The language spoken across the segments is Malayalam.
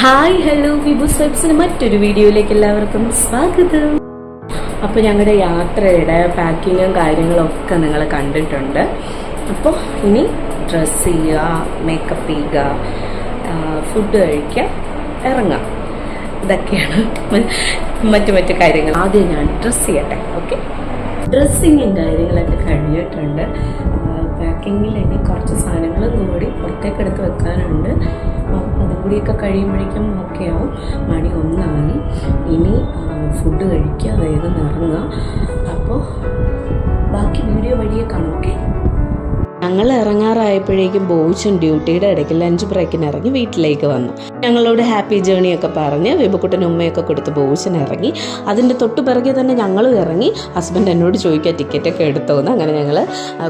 ഹായ് ഹലോ വിബു സ്വെബ്സിന് മറ്റൊരു വീഡിയോയിലേക്ക് എല്ലാവർക്കും സ്വാഗതം. അപ്പോൾ ഞങ്ങളുടെ യാത്രയുടെ പാക്കിങ്ങും കാര്യങ്ങളും ഒക്കെ നിങ്ങൾ കണ്ടിട്ടുണ്ട്. അപ്പോൾ ഇനി ഡ്രസ്സ് ചെയ്യുക മേക്കപ്പ് ചെയ്യുക ഫുഡ് കഴിക്കുക ഇറങ്ങാം. ഇതൊക്കെയാണ് മറ്റു മറ്റു കാര്യങ്ങൾ. ആദ്യം ഞാൻ ഡ്രസ്സ് ചെയ്യട്ടെ ഓക്കെ ഡ്രസ്സിങ്ങും കാര്യങ്ങളൊക്കെ കഴിഞ്ഞിട്ടുണ്ട് പാക്കിങ്ങിൽ ഇനി കുറച്ച് സാധനങ്ങളും കൂടി പുറത്തേക്ക് എടുത്ത് വെക്കാനുണ്ട്. അതുകൂടിയൊക്കെ അതും കൂടിയൊക്കെ കഴിയുമ്പോഴേക്കും ഓക്കെ ആവും. മണി ഒന്നായി. ഇനി ഫുഡ് കഴിക്കുക വേഗം ഇറങ്ങുക. അപ്പോൾ ബാക്കി വീഡിയോ വഴിയെ കാണാം ഓക്കെ ഞങ്ങൾ ഇറങ്ങാറായപ്പോഴേക്കും ബോയ്സും ഡ്യൂട്ടിയുടെ ഇടയ്ക്ക് ലഞ്ച് ബ്രേക്കിന് ഇറങ്ങി വീട്ടിലേക്ക് വന്നു. ഞങ്ങളോട് ഹാപ്പി ജേണി ഒക്കെ പറഞ്ഞ് വിപക്കുട്ടൻ ഉമ്മയൊക്കെ കൊടുത്ത് ബോയ്സിന് ഇറങ്ങി. അതിന്റെ തൊട്ട് പിറകെ തന്നെ ഞങ്ങളും ഇറങ്ങി. ഹസ്ബൻഡ് എന്നോട് ചോദിക്കുക ടിക്കറ്റൊക്കെ എടുത്തോന്ന്? അങ്ങനെ ഞങ്ങൾ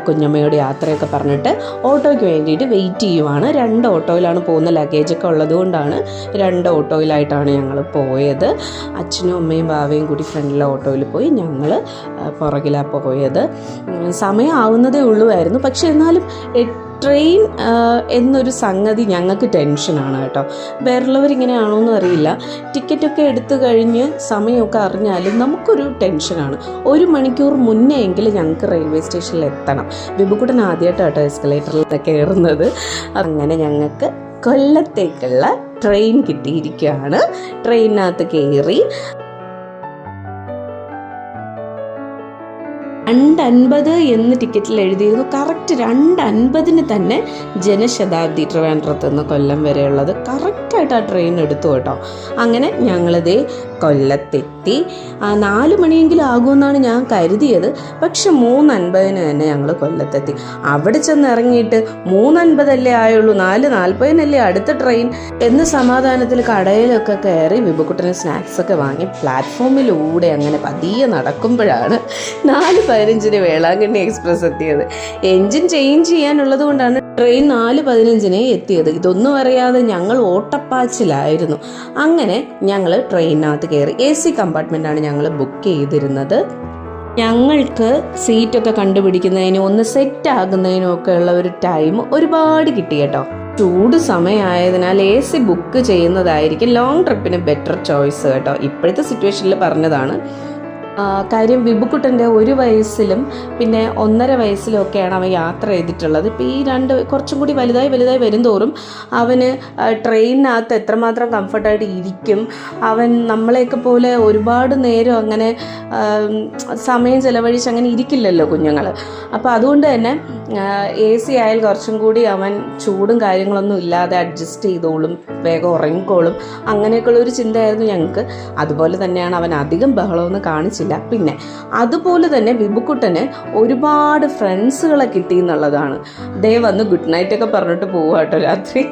കുഞ്ഞമ്മയോട് യാത്രയൊക്കെ പറഞ്ഞിട്ട് ഓട്ടോയ്ക്ക് വേണ്ടിയിട്ട് വെയിറ്റ് ചെയ്യുവാണ്. രണ്ട് ഓട്ടോയിലാണ് പോകുന്ന ലഗേജൊക്കെ ഉള്ളതുകൊണ്ടാണ് രണ്ട് ഓട്ടോയിലായിട്ടാണ് ഞങ്ങൾ പോയത്. അച്ഛനും അമ്മയും ബാവയും കൂടി ഫ്രണ്ടിലെ ഓട്ടോയിൽ പോയി ഞങ്ങൾ പുറകിലാണ് പോയത്. സമയം ആവുന്നതേ ഉള്ളുമായിരുന്നു പക്ഷെ എന്നാലും ട്രെയിൻ എന്നൊരു സംഗതി ഞങ്ങൾക്ക് ടെൻഷനാണ് കേട്ടോ. വേറുള്ളവർ ഇങ്ങനെയാണോ എന്ന് അറിയില്ല. ടിക്കറ്റൊക്കെ എടുത്തു കഴിഞ്ഞ് സമയമൊക്കെ അറിഞ്ഞാലും നമുക്കൊരു ടെൻഷനാണ് ഒരു മണിക്കൂർ മുന്നേ എങ്കിലും ഞങ്ങൾക്ക് റെയിൽവേ സ്റ്റേഷനിൽ എത്തണം. ബിബുക്കുട്ടൻ ആദ്യമായിട്ടാണ് കേട്ടോ എസ്കലേറ്ററിൽ കയറുന്നത്. അങ്ങനെ ഞങ്ങൾക്ക് കൊല്ലത്തേക്കുള്ള ട്രെയിൻ കിട്ടിയിരിക്കുകയാണ്. ട്രെയിനിനകത്ത് കയറി അൻപത് എന്ന് ടിക്കറ്റിൽ എഴുതിയിരുന്നു. കറക്റ്റ് രണ്ട് അൻപതിന് തന്നെ ജനശതാബ്ദി ട്രിവാൻഡ്രത്ത് നിന്ന് കൊല്ലം വരെയുള്ളത്. കറക്റ്റായിട്ട് ആ ട്രെയിൻ എടുത്തു കേട്ടോ. അങ്ങനെ ഞങ്ങളിതേ കൊല്ലത്തെത്തി. നാല് മണിയെങ്കിലും ആകുമെന്നാണ് ഞാൻ കരുതിയത്. പക്ഷെ മൂന്നൻപതിന് തന്നെ ഞങ്ങൾ കൊല്ലത്തെത്തി. അവിടെ ചെന്ന് ഇറങ്ങിയിട്ട് മൂന്നൻപതല്ലേ ആയുള്ളൂ നാല് നാൽപ്പതിനല്ലേ അടുത്ത ട്രെയിൻ എന്ന് സമാധാനത്തിൽ കടയിലൊക്കെ കയറി വിബുക്കുട്ടന് സ്നാക്സ് ഒക്കെ വാങ്ങി പ്ലാറ്റ്ഫോമിലൂടെ അങ്ങനെ പതിയെ നടക്കുമ്പോഴാണ് നാല് പതിനഞ്ചിന് വേളാങ്കണ്ണി എക്സ്പ്രസ് എത്തിയത്. എൻജിൻ ചേഞ്ച് ചെയ്യാനുള്ളത് കൊണ്ടാണ് ട്രെയിൻ നാല് പതിനഞ്ചിന് എത്തിയത്. ഇതൊന്നും അറിയാതെ ഞങ്ങൾ ഓട്ടപ്പാച്ചിലായിരുന്നു. അങ്ങനെ ഞങ്ങൾ ട്രെയിനിനകത്ത് കയറി എ സി ആണ് ഞങ്ങൾ ബുക്ക് ചെയ്തിരുന്നത്. ഞങ്ങൾക്ക് സീറ്റൊക്കെ കണ്ടുപിടിക്കുന്നതിനും ഒന്ന് സെറ്റ് ആകുന്നതിനും ഒക്കെ ഉള്ള ഒരു ടൈം ഒരുപാട് കിട്ടി കേട്ടോ. ചൂട് സമയമായതിനാൽ എ സി ബുക്ക് ചെയ്യുന്നതായിരിക്കും ലോങ് ട്രിപ്പിന് ബെറ്റർ ചോയ്സ് കേട്ടോ. ഇപ്പോഴത്തെ സിറ്റുവേഷനിൽ പറഞ്ഞതാണ്. കാര്യം വിബുക്കുട്ടന്റെ ഒരു വയസ്സിലും പിന്നെ ഒന്നര വയസ്സിലും ഒക്കെയാണ് അവൻ യാത്ര ചെയ്തിട്ടുള്ളത്. ഇപ്പോൾ ഈ രണ്ട് കുറച്ചും കൂടി വലുതായി വലുതായി വരുംതോറും അവന് ട്രെയിനിനകത്ത് എത്രമാത്രം കംഫർട്ടായിട്ട് ഇരിക്കും. അവൻ നമ്മളെയൊക്കെ പോലെ ഒരുപാട് നേരം അങ്ങനെ സമയം ചിലവഴിച്ച് അങ്ങനെ ഇരിക്കില്ലല്ലോ കുഞ്ഞുങ്ങൾ അപ്പോൾ അതുകൊണ്ട് തന്നെ എ സി ആയാൽ കുറച്ചും കൂടി അവൻ ചൂടും കാര്യങ്ങളൊന്നും ഇല്ലാതെ അഡ്ജസ്റ്റ് ചെയ്തോളും വേഗം ഉറങ്ങിക്കോളും. അങ്ങനെയൊക്കെയുള്ള ഒരു ചിന്തയായിരുന്നു ഞങ്ങൾക്ക്. അതുപോലെ തന്നെയാണ് അവൻ അധികം ബഹളമൊന്നും കാണിച്ചില്ല. പിന്നെ അതുപോലെ തന്നെ വിബുക്കുട്ടന് ഒരുപാട് ഫ്രണ്ട്സുകളെ കിട്ടി എന്നുള്ളതാണ്. ദേ വന്ന് ഗുഡ് നൈറ്റ് ഒക്കെ പറഞ്ഞിട്ട് പോവാട്ടോ രാത്രി.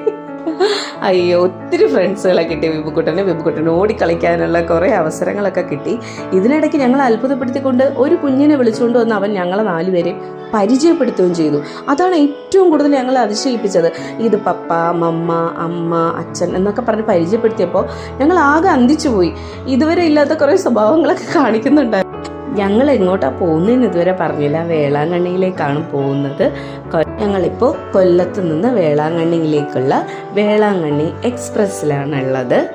അയ്യോ ഒത്തിരി ഫ്രണ്ട്സുകളെ കിട്ടി വിബുക്കുട്ടന് വിബുക്കുട്ടന് ഓടിക്കളിക്കാനുള്ള കുറേ അവസരങ്ങളൊക്കെ കിട്ടി. ഇതിനിടയ്ക്ക് ഞങ്ങൾ അത്ഭുതപ്പെടുത്തിക്കൊണ്ട് ഒരു കുഞ്ഞിനെ വിളിച്ചുകൊണ്ട് വന്ന് അവൻ ഞങ്ങളെ നാലുപേരെയും പരിചയപ്പെടുത്തുകയും ചെയ്തു. അതാണ് ഏറ്റവും കൂടുതൽ ഞങ്ങളെ അതിശയിപ്പിച്ചത്. ഇത് പപ്പ മമ്മ അമ്മ അച്ഛൻ എന്നൊക്കെ പറഞ്ഞ് പരിചയപ്പെടുത്തിയപ്പോൾ ഞങ്ങൾ ആകെ അന്തിച്ചു പോയി. ഇതുവരെ ഇല്ലാത്ത കുറേ സ്വഭാവങ്ങളൊക്കെ കാണിക്കുന്നുണ്ടായിരുന്നു. ഞങ്ങൾ എങ്ങോട്ടാ പോകുന്നതെന്ന് ഇതുവരെ പറഞ്ഞില്ല. വേളാങ്കണ്ണിയിലേക്കാണ് പോകുന്നത്. ഞങ്ങളിപ്പോൾ കൊല്ലത്ത് നിന്ന് വേളാങ്കണ്ണിയിലേക്കുള്ള വേളാങ്കണ്ണി എക്സ്പ്രസ്സിലാണ് ഉള്ളത്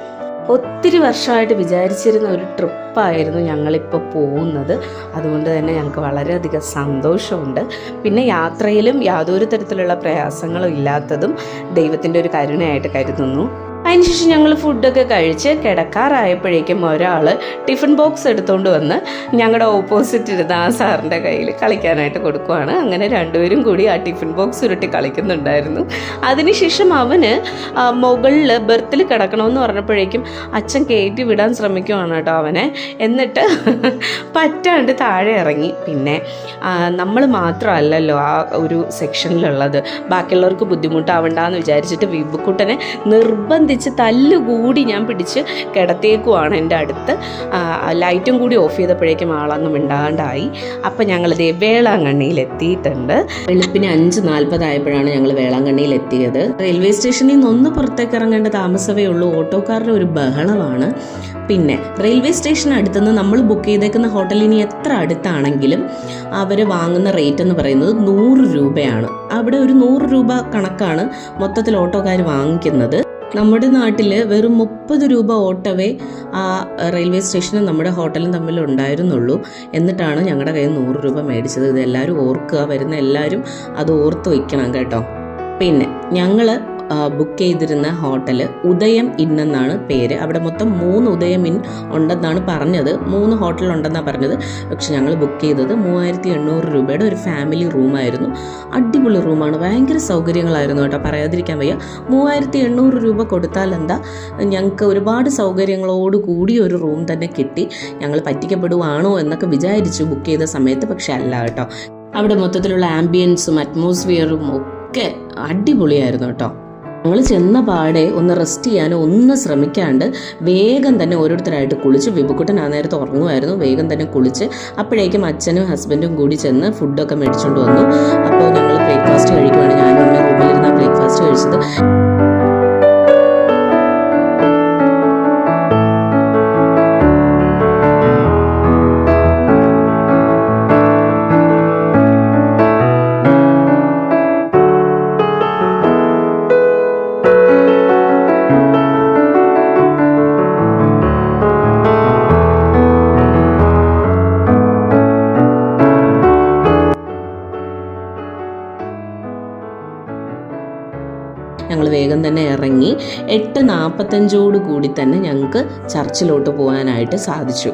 ഒത്തിരി വർഷമായിട്ട് വിചാരിച്ചിരുന്ന ഒരു ട്രിപ്പായിരുന്നു ഞങ്ങളിപ്പോൾ പോകുന്നത്. അതുകൊണ്ട് തന്നെ ഞങ്ങൾക്ക് വളരെയധികം സന്തോഷമുണ്ട്. പിന്നെ യാത്രയിലും യാതൊരു തരത്തിലുള്ള പ്രയാസങ്ങളും ഇല്ലാത്തതും ദൈവത്തിന്റെ ഒരു കരുണയായിട്ട് കരുതുന്നു. അതിനുശേഷം ഞങ്ങൾ ഫുഡൊക്കെ കഴിച്ച് കിടക്കാറായപ്പോഴേക്കും ഒരാൾ ടിഫിൻ ബോക്സ് എടുത്തുകൊണ്ട് വന്ന് ഞങ്ങളുടെ ഓപ്പോസിറ്റ് ഇരുന്ന ആ സാറിന്റെ കയ്യിൽ കളിക്കാനായിട്ട് കൊടുക്കുവാണ്. അങ്ങനെ രണ്ടുപേരും കൂടി ആ ടിഫിൻ ബോക്സ് ഉരുട്ടി കളിക്കുന്നുണ്ടായിരുന്നു. അതിനുശേഷം അവന് മുകളിൽ ബെർത്തിൽ കിടക്കണമെന്ന് പറഞ്ഞപ്പോഴേക്കും അച്ഛൻ കയറ്റി വിടാൻ ശ്രമിക്കുവാണ് കേട്ടോ അവനെ. എന്നിട്ട് പറ്റാണ്ട് താഴെ ഇറങ്ങി. പിന്നെ നമ്മൾ മാത്രമല്ലല്ലോ ആ ഒരു സെക്ഷനിലുള്ളത്. ബാക്കിയുള്ളവർക്ക് ബുദ്ധിമുട്ടാവണ്ടെന്ന് വിചാരിച്ചിട്ട് വിബുക്കുട്ടനെ നിർബന്ധിച്ച് തല്ലുകൂടി ഞാൻ പിടിച്ച് കിടത്തേക്കുവാണ് എന്റെ അടുത്ത്. ലൈറ്റും കൂടി ഓഫ് ചെയ്തപ്പോഴേക്കും ആളങ്ങ് മിണ്ടാണ്ടായി. അപ്പം ഞങ്ങളിത് വേളാങ്കണ്ണിയിൽ എത്തിയിട്ടുണ്ട്. വെളുപ്പിന് അഞ്ച് നാൽപ്പതായപ്പോഴാണ് ഞങ്ങൾ വേളാങ്കണ്ണിയിൽ എത്തിയത്. റെയിൽവേ സ്റ്റേഷനിൽ നിന്ന് ഒന്ന് പുറത്തേക്ക് ഇറങ്ങേണ്ട താമസമേ ഉള്ളൂ. ഓട്ടോക്കാരുടെ ഒരു ബഹളമാണ്. പിന്നെ റെയിൽവേ സ്റ്റേഷൻ അടുത്തുനിന്ന് നമ്മൾ ബുക്ക് ചെയ്തേക്കുന്ന ഹോട്ടൽ ഇനി എത്ര അടുത്താണെങ്കിലും അവർ വാങ്ങുന്ന റേറ്റ് എന്ന് പറയുന്നത് നൂറ് രൂപയാണ്. അവിടെ ഒരു നൂറ് രൂപ കണക്കാണ് മൊത്തത്തിൽ ഓട്ടോക്കാർ വാങ്ങിക്കുന്നത്. നമ്മുടെ നാട്ടിൽ വെറും മുപ്പത് രൂപ ഓട്ടവേ ആ റെയിൽവേ സ്റ്റേഷനും നമ്മുടെ ഹോട്ടലും തമ്മിൽ ഉണ്ടായിരുന്നുള്ളൂ. എന്നിട്ടാണ് ഞങ്ങളുടെ കയ്യിൽ നൂറ് രൂപ മേടിച്ചത്. ഇത് എല്ലാവരും ഓർക്കുക വരുന്ന എല്ലാവരും അത് ഓർത്ത് വയ്ക്കണം കേട്ടോ. പിന്നെ ഞങ്ങൾ ബുക്ക് ചെയ്തിരുന്ന ഹോട്ടൽ ഉദയം ഇന്നെന്നാണ് പേര്. അവിടെ മൊത്തം മൂന്ന് ഉദയം ഇൻ ഉണ്ടെന്നാണ് പറഞ്ഞത്. മൂന്ന് ഹോട്ടൽ ഉണ്ടെന്നാണ് പറഞ്ഞത്. പക്ഷെ ഞങ്ങൾ ബുക്ക് ചെയ്തത് മൂവായിരത്തി എണ്ണൂറ് രൂപയുടെ ഒരു ഫാമിലി റൂമായിരുന്നു അടിപൊളി റൂമാണ് ഭയങ്കര സൗകര്യങ്ങളായിരുന്നു കേട്ടോ. പറയാതിരിക്കാൻ വയ്യ. മൂവായിരത്തി എണ്ണൂറ് രൂപ കൊടുത്താൽ എന്താ? ഞങ്ങൾക്ക് ഒരുപാട് സൗകര്യങ്ങളോട് കൂടി ഒരു റൂം തന്നെ കിട്ടി. ഞങ്ങൾ പറ്റിക്കപ്പെടുവാണോ എന്നൊക്കെ വിചാരിച്ചു ബുക്ക് ചെയ്ത സമയത്ത് പക്ഷെ അല്ല കേട്ടോ. അവിടെ മൊത്തത്തിലുള്ള ആംബിയൻസും അറ്റ്മോസ്ഫിയറും ഒക്കെ അടിപൊളിയായിരുന്നു കേട്ടോ. ഞങ്ങൾ ചെന്ന പാടെ ഒന്ന് റെസ്റ്റ് ചെയ്യാനോ ഒന്ന് ശ്രമിക്കാണ്ട് വേഗം തന്നെ ഓരോരുത്തരായിട്ട് കുളിച്ച് വിഭുക്കുട്ടൻ ആ നേരത്ത് ഉറങ്ങുമായിരുന്നു. വേഗം തന്നെ കുളിച്ച് അപ്പോഴേക്കും അച്ഛനും ഹസ്ബൻഡും കൂടി ചെന്ന് ഫുഡൊക്കെ മേടിച്ചുകൊണ്ട് വന്നു. അപ്പോൾ ഞങ്ങൾ ബ്രേക്ക്ഫാസ്റ്റ് കഴിക്കുവാണ്. ഞാനും റൂമിലിരുന്ന ബ്രേക്ക്ഫാസ്റ്റ് കഴിച്ചത്. നാൽപ്പത്തഞ്ചോട് കൂടി തന്നെ ഞങ്ങൾക്ക് ചർച്ചിലോട്ട് പോകാനായിട്ട് സാധിച്ചു.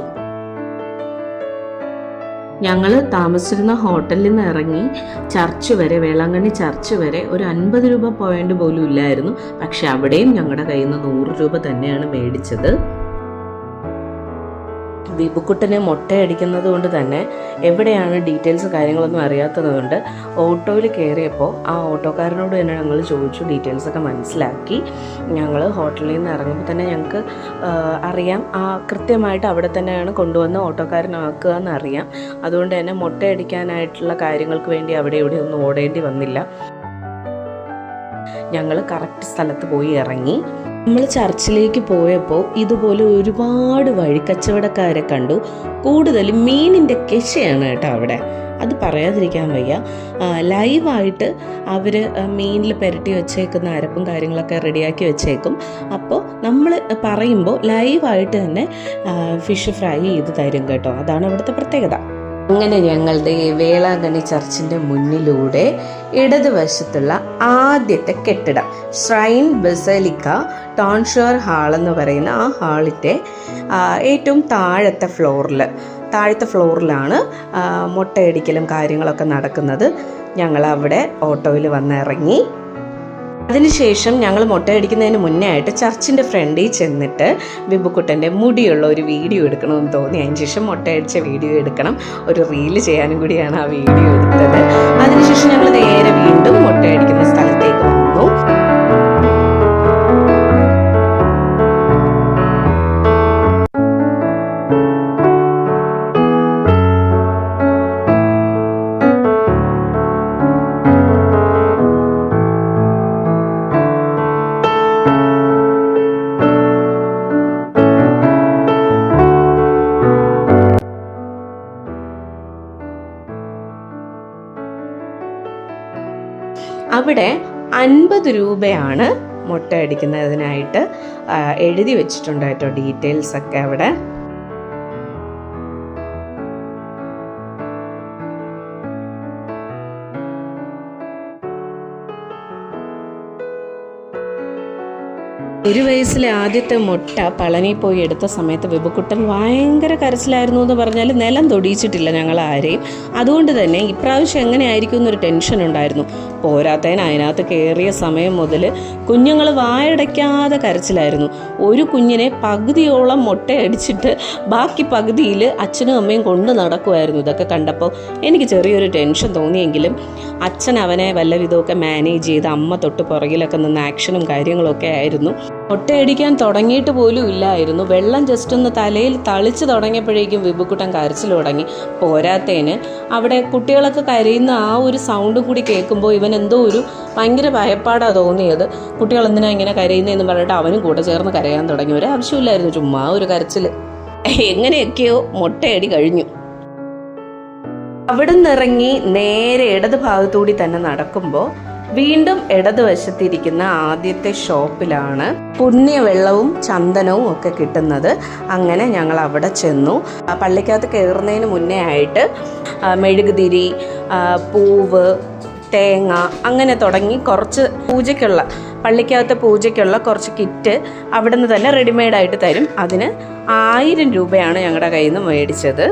ഞങ്ങൾ താമസിച്ചിരുന്ന ഹോട്ടലിൽ നിന്ന് ഇറങ്ങി ചർച്ച് വരെ വേളാങ്കണ്ണി ചർച്ച് വരെ ഒരു അൻപത് രൂപ പോയിന്റ് പോലും ഇല്ലായിരുന്നു. പക്ഷെ അവിടെയും ഞങ്ങളുടെ കയ്യിൽ നിന്ന് നൂറ് രൂപ തന്നെയാണ് മേടിച്ചത്. വിബുക്കുട്ടനെ മുട്ടയടിക്കുന്നത് കൊണ്ട് തന്നെ എവിടെയാണ് ഡീറ്റെയിൽസ് കാര്യങ്ങളൊന്നും അറിയാത്തതുകൊണ്ട് ഓട്ടോയിൽ കയറിയപ്പോൾ ആ ഓട്ടോക്കാരനോട് തന്നെ ഞങ്ങൾ ചോദിച്ചു ഡീറ്റെയിൽസ് ഒക്കെ മനസ്സിലാക്കി. ഞങ്ങൾ ഹോട്ടലിൽ നിന്ന് ഇറങ്ങുമ്പോൾ തന്നെ ഞങ്ങൾക്ക് അറിയാം. ആ കൃത്യമായിട്ട് അവിടെ തന്നെയാണ് കൊണ്ടുവന്ന് ഓട്ടോക്കാരനാക്കുക എന്നറിയാം. അതുകൊണ്ട് തന്നെ മുട്ടയടിക്കാനായിട്ടുള്ള കാര്യങ്ങൾക്ക് വേണ്ടി അവിടെ ഇവിടെ ഒന്നും ഓടേണ്ടി വന്നില്ല. ഞങ്ങൾ കറക്റ്റ് സ്ഥലത്ത് പോയി ഇറങ്ങി. നമ്മൾ ചർച്ചിലേക്ക് പോയപ്പോൾ ഇതുപോലെ ഒരുപാട് വഴിക്കച്ചവടക്കാരെ കണ്ടു. കൂടുതലും മീനിന്റെ കെശയാണ് കേട്ടോ അവിടെ. അത് പറയാതിരിക്കാൻ വയ്യ. ലൈവായിട്ട് അവർ മീനിൽ പുരട്ടി വെച്ചേക്കുന്ന അരപ്പും കാര്യങ്ങളൊക്കെ റെഡിയാക്കി വെച്ചേക്കും. അപ്പോൾ നമ്മൾ പറയുമ്പോൾ ലൈവായിട്ട് തന്നെ ഫിഷ് ഫ്രൈ ചെയ്ത് തരും കേട്ടോ. അതാണ് അവിടുത്തെ പ്രത്യേകത. അങ്ങനെ ഞങ്ങളുടെ വേളാങ്കണ്ണി ചർച്ചിന്റെ മുന്നിലൂടെ ഇടതുവശത്തുള്ള ആദ്യത്തെ കെട്ടിടം ശ്രൈൻ ബസലിക്ക ടോൺഷോർ ഹാൾ എന്ന് പറയുന്ന ആ ഹാളിന്റെ ഏറ്റവും താഴത്തെ ഫ്ലോറിൽ താഴത്തെ ഫ്ലോറിലാണ് മുട്ടയടിക്കലും കാര്യങ്ങളൊക്കെ നടക്കുന്നത്. ഞങ്ങൾ അവിടെ ഓട്ടോയിൽ വന്നിറങ്ങി അതിനുശേഷം ഞങ്ങൾ മുട്ടയടിക്കുന്നതിന് മുന്നേ ആയിട്ട് ചർച്ചിന്റെ ഫ്രണ്ടിൽ ചെന്നിട്ട് ബിബുക്കുട്ടന്റെ മുടിയുള്ള ഒരു വീഡിയോ എടുക്കണമെന്ന് തോന്നി. അതിന് ശേഷം മുട്ടയടിച്ച വീഡിയോ എടുക്കണം. ഒരു റീൽ ചെയ്യാനും കൂടിയാണ് ആ വീഡിയോ എടുത്തത്. അതിനുശേഷം ഞങ്ങൾ നേരെ വീണ്ടും മുട്ടയടിക്കുന്ന സ്ഥലത്തേക്ക് അവിടെ അൻപത് രൂപയാണ് മുട്ട അടിക്കുന്നതിനായിട്ട് എഴുതി വെച്ചിട്ടുണ്ട് കേട്ടോ ഡീറ്റെയിൽസ് ഒക്കെ അവിടെ. ഒരു വയസ്സിലെ ആദ്യത്തെ മുട്ട പളനി പോയി എടുത്ത സമയത്ത് വിബുക്കുട്ടൻ ഭയങ്കര കരച്ചിലായിരുന്നു എന്ന് പറഞ്ഞാൽ നിലം തൊടിയിച്ചിട്ടില്ല ഞങ്ങൾ ആരെയും. അതുകൊണ്ട് തന്നെ ഇപ്രാവശ്യം എങ്ങനെയായിരിക്കും എന്നൊരു ടെൻഷൻ ഉണ്ടായിരുന്നു. പോരാത്തതിന് അതിനകത്ത് കയറിയ സമയം മുതൽ കുഞ്ഞുങ്ങൾ വായടയ്ക്കാതെ കരച്ചിലായിരുന്നു. ഒരു കുഞ്ഞിനെ പകുതിയോളം മുട്ടയടിച്ചിട്ട് ബാക്കി പകുതിയിൽ അച്ഛനും അമ്മയും കൊണ്ട് നടക്കുമായിരുന്നു ഇതൊക്കെ കണ്ടപ്പോൾ എനിക്ക് ചെറിയൊരു ടെൻഷൻ തോന്നിയെങ്കിലും അച്ഛൻ അവനെ വല്ല വിധമൊക്കെ മാനേജ് ചെയ്ത് അമ്മ തൊട്ട് പുറകിലൊക്കെ നിന്ന് ആക്ഷനും കാര്യങ്ങളൊക്കെ ആയിരുന്നു. ഒട്ടയടിക്കാൻ തുടങ്ങിയിട്ട് പോലും ഇല്ലായിരുന്നു. വെള്ളം ജസ്റ്റ് ഒന്ന് തലയിൽ തളിച്ച് തുടങ്ങിയപ്പോഴേക്കും വിപുക്കുട്ടൻ കരച്ചിൽ തുടങ്ങി. പോരാത്തേന് അവിടെ കുട്ടികളൊക്കെ കരയുന്ന ആ ഒരു സൗണ്ടും കൂടി കേൾക്കുമ്പോൾ ഇവൻ എന്തോ ഒരു ഭയങ്കര ഭയപ്പാടാണ് തോന്നിയത്. കുട്ടികൾ എന്തിനാ ഇങ്ങനെ കരയുന്നതെന്ന് പറഞ്ഞിട്ട് അവനും കൂടെ ചേർന്ന് കരയാൻ തുടങ്ങി. ഒരു ആവശ്യമില്ലായിരുന്നു ചുമ്മാ ഒരു കരച്ചിൽ എങ്ങനെയൊക്കെയോ മുട്ടയടി കഴിഞ്ഞു. അവിടെ നിന്നിറങ്ങി നേരെ ഇടത് ഭാഗത്തുകൂടി തന്നെ നടക്കുമ്പോൾ വീണ്ടും ഇടതുവശത്തിരിക്കുന്ന ആദ്യത്തെ ഷോപ്പിലാണ് പുണ്യവെള്ളവും ചന്ദനവും ഒക്കെ കിട്ടുന്നത്. അങ്ങനെ ഞങ്ങൾ അവിടെ ചെന്നു. പള്ളിക്കകത്ത് കയറുന്നതിന് മുന്നേ ആയിട്ട് മെഴുകുതിരി പൂവ് തേങ്ങ അങ്ങനെ തുടങ്ങി കുറച്ച് പൂജയ്ക്കുള്ള പള്ളിക്കകത്ത് പൂജയ്ക്കുള്ള കുറച്ച് കിറ്റ് അവിടെ നിന്ന് തന്നെ റെഡിമെയ്ഡായിട്ട് തരും. അതിന് ആയിരം രൂപയാണ് ഞങ്ങളുടെ കയ്യിൽ നിന്ന് മേടിച്ചത്.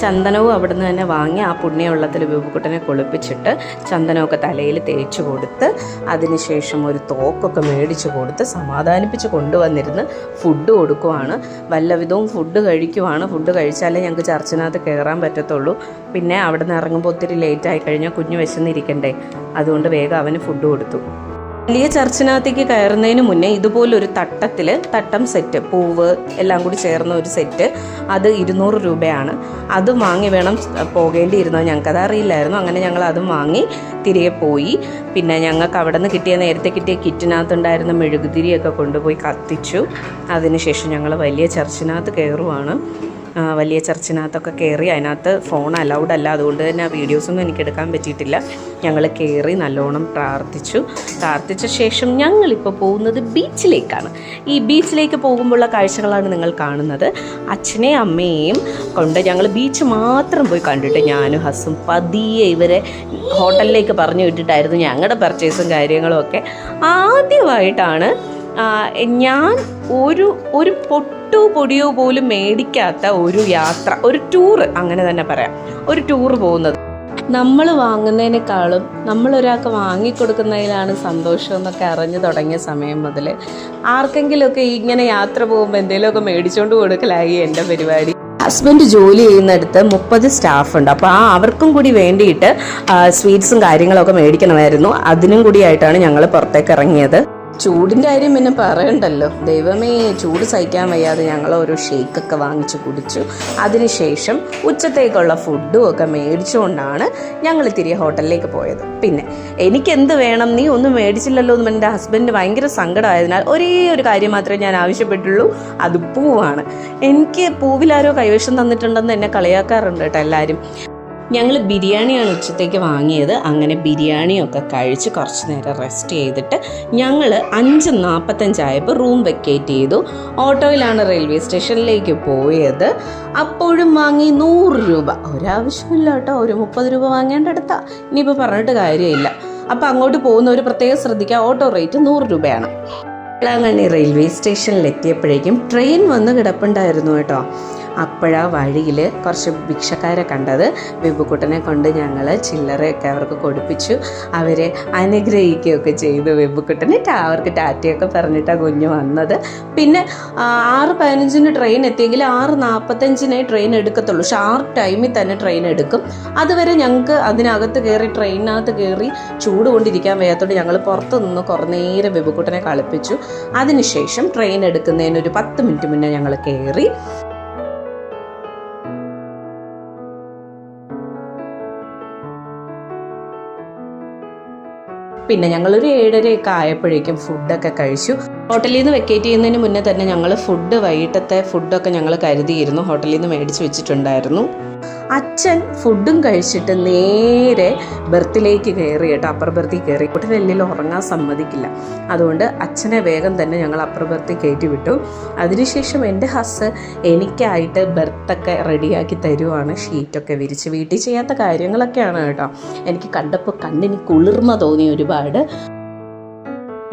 ചന്ദനവും അവിടുന്ന് തന്നെ വാങ്ങി ആ പുണ്യവെള്ളത്തിൽ വിഭുക്കുട്ടനെ കുളിപ്പിച്ചിട്ട് ചന്ദനമൊക്കെ തലയിൽ തേച്ച് കൊടുത്ത് അതിനുശേഷം ഒരു തോക്കൊക്കെ മേടിച്ച് കൊടുത്ത് സമാധാനിപ്പിച്ച് കൊണ്ടുവന്നിരുന്ന് ഫുഡ് കൊടുക്കുവാണ്. വല്ലവിധവും ഫുഡ് കഴിക്കുവാണ്. ഫുഡ് കഴിച്ചാലേ ഞങ്ങൾക്ക് ചർച്ചിനകത്ത് കയറാൻ പറ്റത്തുള്ളൂ. പിന്നെ അവിടെ നിന്ന് ഇറങ്ങുമ്പോൾ ഒത്തിരി ലേറ്റായി കഴിഞ്ഞാൽ കുഞ്ഞ് വിശന്നിരിക്കണ്ടേ. അതുകൊണ്ട് വേഗം അവന് ഫുഡ് കൊടുത്തു. വലിയ ചർച്ചിനകത്തേക്ക് കയറുന്നതിന് മുന്നേ ഇതുപോലൊരു തട്ടത്തിൽ തട്ടം സെറ്റ് പൂവ് എല്ലാം കൂടി ചേർന്ന ഒരു സെറ്റ് അത് ഇരുന്നൂറ് രൂപയാണ്. അത് വാങ്ങി വേണം പോകേണ്ടിയിരുന്നത് ഞങ്ങൾക്കത് അറിയില്ലായിരുന്നു അങ്ങനെ ഞങ്ങൾ അതും വാങ്ങി തിരികെ പോയി. പിന്നെ ഞങ്ങൾക്ക് അവിടെ നിന്ന് കിട്ടിയ നേരത്തെ കിട്ടിയ കിറ്റിനകത്തുണ്ടായിരുന്ന മെഴുകുതിരിയൊക്കെ കൊണ്ടുപോയി കത്തിച്ചു. അതിനുശേഷം ഞങ്ങൾ വലിയ ചർച്ചിനകത്ത് കയറുവാണ്. വലിയ ചർച്ചിനകത്തൊക്കെ കയറി അതിനകത്ത് ഫോൺ അലൗഡ് അല്ല. അതുകൊണ്ട് തന്നെ ആ വീഡിയോസൊന്നും എനിക്ക് എടുക്കാൻ പറ്റിയിട്ടില്ല. ഞങ്ങൾ കയറി നല്ലോണം പ്രാർത്ഥിച്ചു. പ്രാർത്ഥിച്ച ശേഷം ഞങ്ങളിപ്പോൾ പോകുന്നത് ബീച്ചിലേക്കാണ്. ഈ ബീച്ചിലേക്ക് പോകുമ്പോഴുള്ള കാഴ്ചകളാണ് നിങ്ങൾ കാണുന്നത്. അച്ഛനെയും അമ്മയെയും കൊണ്ട് ഞങ്ങൾ ബീച്ച് മാത്രം പോയി കണ്ടിട്ട് ഞാനും ഹസും പതിയെ ഇവരെ ഹോട്ടലിലേക്ക് പറഞ്ഞു വിട്ടിട്ടായിരുന്നു ഞങ്ങളുടെ പർച്ചേസും കാര്യങ്ങളും ഒക്കെ. ആദ്യമായിട്ടാണ് ഞാൻ ഒരു ഒരു പൊട്ടോ പൊടിയോ പോലും മേടിക്കാത്ത ഒരു യാത്ര ഒരു ടൂറ് അങ്ങനെ തന്നെ പറയാം. ഒരു ടൂറ് പോകുന്നത്. നമ്മൾ വാങ്ങുന്നതിനേക്കാളും നമ്മൾ ഒരാൾക്ക് വാങ്ങിക്കൊടുക്കുന്നതിലാണ് സന്തോഷം എന്നൊക്കെ അറിഞ്ഞു തുടങ്ങിയ സമയം മുതൽ ആർക്കെങ്കിലുമൊക്കെ ഇങ്ങനെ യാത്ര പോകുമ്പോൾ എന്തെങ്കിലുമൊക്കെ മേടിച്ചുകൊണ്ട് കൊടുക്കലായി എന്റെ പരിപാടി. ഹസ്ബൻഡ് ജോലി ചെയ്യുന്നിടത്ത് മുപ്പത് സ്റ്റാഫ് ഉണ്ട്. അപ്പോൾ ആ അവർക്കും കൂടി വേണ്ടിയിട്ട് സ്വീറ്റ്സും കാര്യങ്ങളൊക്കെ മേടിക്കണമായിരുന്നു. അതിനും കൂടിയായിട്ടാണ് ഞങ്ങൾ പുറത്തേക്ക് ഇറങ്ങിയത്. ചൂടിന്റെ കാര്യം പിന്നെ പറയണ്ടല്ലോ. ദൈവമേ ചൂട് സഹിക്കാൻ വയ്യാതെ ഞങ്ങൾ ഓരോ ഷേക്കൊക്കെ വാങ്ങിച്ച് കുടിച്ചു. അതിനുശേഷം ഉച്ചത്തേക്കുള്ള ഫുഡും ഒക്കെ മേടിച്ചുകൊണ്ടാണ് ഞങ്ങൾ തിരികെ ഹോട്ടലിലേക്ക് പോയത്. പിന്നെ എനിക്കെന്ത് വേണം? നീ ഒന്നും മേടിച്ചില്ലല്ലോ എന്ന് എന്റെ ഹസ്ബൻഡ് ഭയങ്കര സങ്കടമായതിനാൽ ഒരേ ഒരു കാര്യം മാത്രമേ ഞാൻ ആവശ്യപ്പെട്ടുള്ളൂ. അത് പൂവാണ്. എനിക്ക് പൂവിലാരോ കൈവശം തന്നിട്ടുണ്ടെന്ന് എന്നെ കളിയാക്കാറുണ്ട് കേട്ടോ എല്ലാവരും ഞങ്ങൾ ബിരിയാണിയാണ് ഉച്ചത്തേക്ക് വാങ്ങിയത്. അങ്ങനെ ബിരിയാണിയൊക്കെ കഴിച്ച് കുറച്ച് നേരം റെസ്റ്റ് ചെയ്തിട്ട് ഞങ്ങൾ അഞ്ച് നാൽപ്പത്തഞ്ചായപ്പോൾ റൂം വെക്കേറ്റ് ചെയ്തു. ഓട്ടോയിലാണ് റെയിൽവേ സ്റ്റേഷനിലേക്ക് പോയത്. അപ്പോഴും വാങ്ങി നൂറ് രൂപ. ഒരാവശ്യമില്ല കേട്ടോ. ഒരു മുപ്പത് രൂപ വാങ്ങേണ്ടടുത്താ. ഇനിയിപ്പോൾ പറഞ്ഞിട്ട് കാര്യമില്ല. അപ്പോൾ അങ്ങോട്ട് പോകുന്ന ഒരു പ്രത്യേകം ശ്രദ്ധിക്കുക. ഓട്ടോ റേറ്റ് നൂറ് രൂപയാണ്. വേളാങ്കണ്ണി റെയിൽവേ സ്റ്റേഷനിൽ എത്തിയപ്പോഴേക്കും ട്രെയിൻ വന്ന് കിടപ്പുണ്ടായിരുന്നു കേട്ടോ. അപ്പോഴാ വഴിയിൽ കുറച്ച് ഭിക്ഷക്കാരെ കണ്ടത്. വെബുക്കുട്ടനെ കൊണ്ട് ഞങ്ങൾ ചില്ലറയൊക്കെ അവർക്ക് കൊടുപ്പിച്ചു. അവരെ അനുഗ്രഹിക്കുകയൊക്കെ ചെയ്തു. വെബുക്കുട്ടനെ അവർക്ക് ടാറ്റയൊക്കെ പറഞ്ഞിട്ടാണ് കുഞ്ഞ് വന്നത്. പിന്നെ ആറ് പതിനഞ്ചിന് ട്രെയിൻ എത്തിയെങ്കിൽ ആറ് നാൽപ്പത്തഞ്ചിനെ ട്രെയിൻ എടുക്കത്തുള്ളൂ. ഷാർപ്പ് ടൈമിൽ തന്നെ ട്രെയിൻ എടുക്കും. അതുവരെ ഞങ്ങൾക്ക് അതിനകത്ത് കയറി ട്രെയിനകത്ത് കയറി ചൂട് കൊണ്ടിരിക്കാൻ വയ്യാത്തോണ്ട് ഞങ്ങൾ പുറത്ത് നിന്ന് കുറേ നേരം വെബുക്കുട്ടനെ കളിപ്പിച്ചു. അതിനുശേഷം ട്രെയിൻ എടുക്കുന്നതിന് ഒരു പത്ത് മിനിറ്റ് മുന്നേ ഞങ്ങൾ കയറി പിന്നെ ഞങ്ങളൊരു ഏഴരയൊക്കെ ആയപ്പോഴേക്കും ഫുഡൊക്കെ കഴിച്ചു. ഹോട്ടലിൽ നിന്ന് വെക്കേറ്റ് ചെയ്യുന്നതിന് മുന്നേ തന്നെ ഞങ്ങൾ ഫുഡ് വൈകിട്ടത്തെ ഫുഡൊക്കെ ഞങ്ങൾ കരുതിയിരുന്നു. ഹോട്ടലിൽ നിന്ന് മേടിച്ച് വെച്ചിട്ടുണ്ടായിരുന്നു. അച്ഛൻ ഫുഡും കഴിച്ചിട്ട് നേരെ ബെർത്തിലേക്ക് കയറി കേട്ടോ അപ്പർ ബെർത്തിൽ കയറി. കുട്ടനെല്ലിൽ ഉറങ്ങാൻ സമ്മതിക്കില്ല. അതുകൊണ്ട് അച്ഛനെ വേഗം തന്നെ ഞങ്ങൾ അപ്പർ ബെർത്തിൽ കയറ്റി വിട്ടു. അതിനുശേഷം എന്റെ ഹസ് എനിക്കായിട്ട് ബെർത്തൊക്കെ റെഡിയാക്കി തരുവാണ്. ഷീറ്റൊക്കെ വിരിച്ച് വീട്ടിൽ ചെയ്യാത്ത കാര്യങ്ങളൊക്കെയാണ് കേട്ടോ. എനിക്ക് കണ്ടപ്പോൾ കണ്ണിന് കുളിർമ തോന്നി ഒരുപാട്.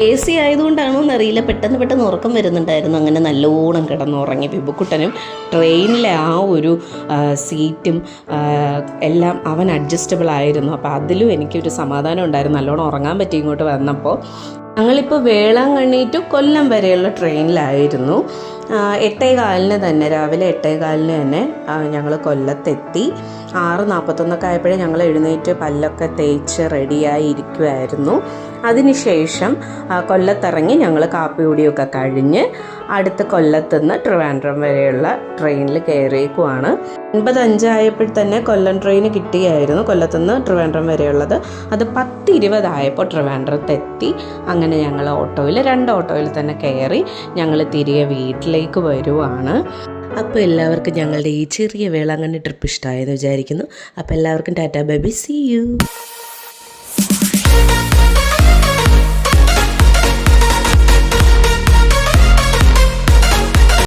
എ സി ആയതുകൊണ്ടാണോ എന്നറിയില്ല പെട്ടെന്ന് പെട്ടെന്ന് ഉറക്കം വരുന്നുണ്ടായിരുന്നു. അങ്ങനെ നല്ലോണം കിടന്നുറങ്ങി. വിഭുക്കുട്ടനും ട്രെയിനിലെ ആ ഒരു സീറ്റും എല്ലാം അവൻ അഡ്ജസ്റ്റബിൾ ആയിരുന്നു. അപ്പോൾ അതിലും എനിക്കൊരു സമാധാനം ഉണ്ടായിരുന്നു. നല്ലോണം ഉറങ്ങാൻ പറ്റി ഇങ്ങോട്ട് വന്നപ്പോൾ ഞങ്ങളിപ്പോൾ വേളാങ്കണ്ണി ടു കൊല്ലം വരെയുള്ള ട്രെയിനിലായിരുന്നു. ആ, എട്ടേ കാലിന് തന്നെ രാവിലെ എട്ടേ കാലിന് തന്നെ ഞങ്ങൾ കൊല്ലത്തെത്തി. ആറ് നാൽപ്പത്തൊന്നൊക്കെ ആയപ്പോഴേ ഞങ്ങൾ എഴുന്നേറ്റ് പല്ലൊക്കെ തേച്ച് റെഡിയായി ഇരിക്കുമായിരുന്നു അതിനുശേഷം കൊല്ലത്തിറങ്ങി ഞങ്ങൾ കാപ്പി കുടിയൊക്കെ കഴിഞ്ഞ് അടുത്ത കൊല്ലത്തുനിന്ന് ട്രിവാൻഡ്രം വരെയുള്ള ട്രെയിനിൽ കയറിയേക്കുവാണ്. ഒൻപതഞ്ചായപ്പോൾ തന്നെ കൊല്ലം ട്രെയിൻ കിട്ടിയായിരുന്നു. കൊല്ലത്തുനിന്ന് ട്രിവാൻഡ്രം വരെയുള്ളത്. അത് പത്ത് ഇരുപതായപ്പോൾ ട്രിവാൻഡ്രത്തെത്തി. അങ്ങനെ ഞങ്ങൾ ഓട്ടോയിൽ രണ്ട് ഓട്ടോയിൽ തന്നെ കയറി ഞങ്ങൾ തിരികെ വീട്ടിലേക്ക് വരുവാണ്. അപ്പോൾ എല്ലാവർക്കും ഞങ്ങളുടെ ഈ ചെറിയ വേളാങ്കണ്ണി ട്രിപ്പ് ഇഷ്ടമായെന്ന് വിചാരിക്കുന്നു. അപ്പോൾ എല്ലാവർക്കും ടാറ്റാ ബേബി സി യു